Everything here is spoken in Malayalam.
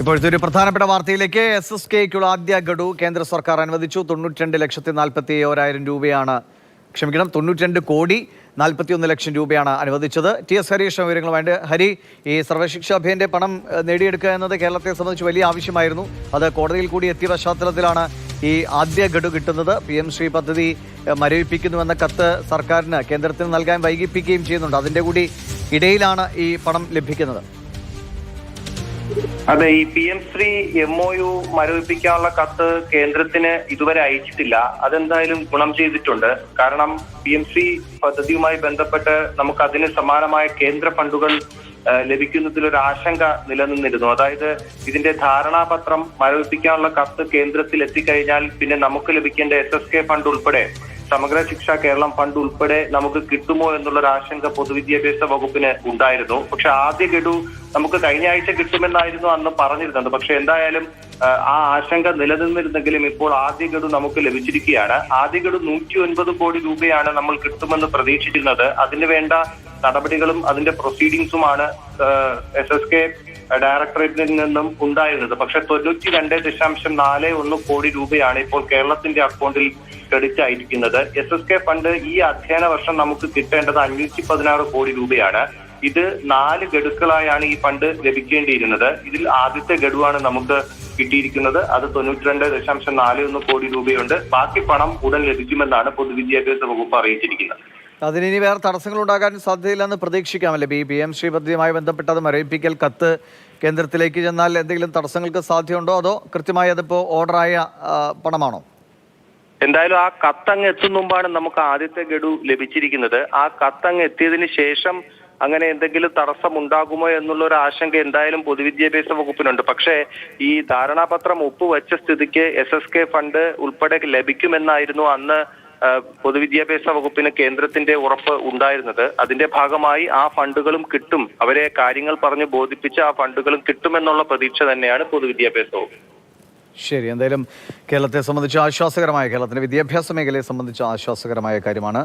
ഇപ്പോഴത്തെ ഒരു പ്രധാനപ്പെട്ട വാർത്തയിലേക്ക് എസ് എസ് കെക്കുള്ള ആദ്യ ഗഡു കേന്ദ്ര സർക്കാർ അനുവദിച്ചു. തൊണ്ണൂറ്റിരണ്ട് ലക്ഷത്തി നാൽപ്പത്തി ഓരായിരം രൂപയാണ് ക്ഷമിക്കണം തൊണ്ണൂറ്റിരണ്ട് കോടി നാൽപ്പത്തിയൊന്ന് ലക്ഷം രൂപയാണ് അനുവദിച്ചത്. ടി എസ് ഹരീഷ് വിവരങ്ങളുമായിട്ട് ഹരി ഈ സർവശിക്ഷ അഭിയന്റെ പണം നേടിയെടുക്കുക എന്നത് കേരളത്തെ സംബന്ധിച്ച് വലിയ ആവശ്യമായിരുന്നു. അത് കോടതിയിൽ കൂടി എത്തിയ പശ്ചാത്തലത്തിലാണ് ഈ ആദ്യ ഗഡു കിട്ടുന്നത്. പി എം ശ്രീ പദ്ധതി മരവിപ്പിക്കുന്നുവെന്ന കത്ത് സർക്കാരിന് കേന്ദ്രത്തിന് നൽകാൻ വൈകിപ്പിക്കുകയും ചെയ്യുന്നുണ്ട്. അതിന്റെ കൂടി ഇടയിലാണ് ഈ പണം ലഭിക്കുന്നത്. അതെ ഈ P M Shri M O U മരവിപ്പിക്കാനുള്ള കത്ത് കേന്ദ്രത്തിന് ഇതുവരെ അയച്ചിട്ടില്ല. അതെന്തായാലും ഗുണം ചെയ്തിട്ടുണ്ട്. കാരണം പി എം ശ്രീ പദ്ധതിയുമായി ബന്ധപ്പെട്ട് നമുക്ക് അതിന് സമാനമായ കേന്ദ്ര ഫണ്ടുകൾ ലഭിക്കുന്നതിൽ ഒരു ആശങ്ക നിലനിന്നിരുന്നു. അതായത് ഇതിന്റെ ധാരണാപത്രം മരവിപ്പിക്കാനുള്ള കത്ത് കേന്ദ്രത്തിൽ എത്തിക്കഴിഞ്ഞാൽ പിന്നെ നമുക്ക് ലഭിക്കേണ്ട എസ് എസ് കെ ഫണ്ട് ഉൾപ്പെടെ സമഗ്ര ശിക്ഷ കേരളം ഫണ്ട് ഉൾപ്പെടെ നമുക്ക് കിട്ടുമോ എന്നുള്ള ഒരു ആശങ്ക പൊതുവിദ്യാഭ്യാസ വകുപ്പിന് ഉണ്ടായിരുന്നു. പക്ഷെ ആദ്യ ഗഡു നമുക്ക് കഴിഞ്ഞ ആഴ്ച കിട്ടുമെന്നായിരുന്നു അന്ന് പറഞ്ഞിരുന്നത്. പക്ഷെ എന്തായാലും ആ, ആശങ്ക നിലനിന്നിരുന്നെങ്കിലും ഇപ്പോൾ ആദ്യ ഗഡു നമുക്ക് ലഭിച്ചിരിക്കുകയാണ്. ആദ്യ ഗഡു നൂറ്റി ഒൻപത് കോടി രൂപയാണ് നമ്മൾ കിട്ടുമെന്ന് പ്രതീക്ഷിച്ചിരുന്നത്. അതിന് വേണ്ട നടപടികളും അതിന്റെ പ്രൊസീഡിങ്സുമാണ് എസ് എസ് കെ ഡയറക്ടറേറ്റിൽ നിന്നും ഉണ്ടായിരുന്നത്. പക്ഷെ തൊണ്ണൂറ്റി രണ്ട് ദശാംശം നാല് ഒന്ന് കോടി രൂപയാണ് ഇപ്പോൾ കേരളത്തിന്റെ അക്കൗണ്ടിൽ ക്രെഡിറ്റ് ആയിരിക്കുന്നത്. എസ് എസ് കെ ഫണ്ട് ഈ അധ്യയന വർഷം നമുക്ക് കിട്ടേണ്ടത് അഞ്ഞൂറ്റി പതിനാറ് കോടി രൂപയാണ്. ഇത് നാല് ഗഡുക്കളായാണ് ഈ ഫണ്ട് ലഭിക്കേണ്ടിയിരുന്നത്. ഇതിൽ ആദ്യത്തെ ഗഡുവാണ് നമുക്ക് കിട്ടിയിരിക്കുന്നത്. അത് തൊണ്ണൂറ്റിരണ്ട് ദശാംശം നാല് ഒന്ന് കോടി രൂപയുണ്ട്. ബാക്കി പണം ഉടൻ ലഭിക്കുമെന്നാണ് പൊതുവിദ്യാഭ്യാസ വകുപ്പ് അറിയിച്ചിരിക്കുന്നത്. അതിന് ഇനി വേറെ തടസ്സങ്ങൾ ഉണ്ടാകാൻ സാധ്യതയില്ലെന്ന് പ്രതീക്ഷിക്കാമല്ലേ? ബി പി എം ശ്രീ പദ്ധതിയുമായി ബന്ധപ്പെട്ട് അത് കത്ത് കേന്ദ്രത്തിലേക്ക് ചെന്നാൽ എന്തെങ്കിലും തടസ്സങ്ങൾക്ക് സാധ്യതയുണ്ടോ? അതോ കൃത്യമായി അതിപ്പോൾ ഓർഡറായ പണമാണോ? എന്തായാലും ആ കത്തങ്ങ് എത്തും മുമ്പാണ് നമുക്ക് ആദ്യത്തെ ഗഡു ലഭിച്ചിരിക്കുന്നത്. ആ കത്തങ്ങ് എത്തിയതിന് ശേഷം അങ്ങനെ എന്തെങ്കിലും തടസ്സം ഉണ്ടാകുമോ എന്നുള്ള ഒരു ആശങ്ക എന്തായാലും പൊതുവിദ്യാഭ്യാസ വകുപ്പിനുണ്ട്. പക്ഷേ ഈ ധാരണാപത്രം ഒപ്പുവെച്ച സ്ഥിതിക്ക് എസ് എസ് കെ ഫണ്ട് ഉൾപ്പെടെ ലഭിക്കുമെന്നായിരുന്നു അന്ന് പൊതുവിദ്യാഭ്യാസ വകുപ്പിന് കേന്ദ്രത്തിന്റെ ഉറപ്പ് ഉണ്ടായിരുന്നത്. അതിന്റെ ഭാഗമായി ആ ഫണ്ടുകളും കിട്ടും. അവരെ കാര്യങ്ങൾ പറഞ്ഞ് ബോധിപ്പിച്ച് ആ ഫണ്ടുകളും കിട്ടുമെന്നുള്ള പ്രതീക്ഷ തന്നെയാണ് പൊതുവിദ്യാഭ്യാസ വകുപ്പ്. ശരി എന്തായാലും കേരളത്തെ സംബന്ധിച്ച് ആശ്വാസകരമായ കേരളത്തിന്റെ വിദ്യാഭ്യാസ മേഖലയെ സംബന്ധിച്ച് ആശ്വാസകരമായ കാര്യമാണ്.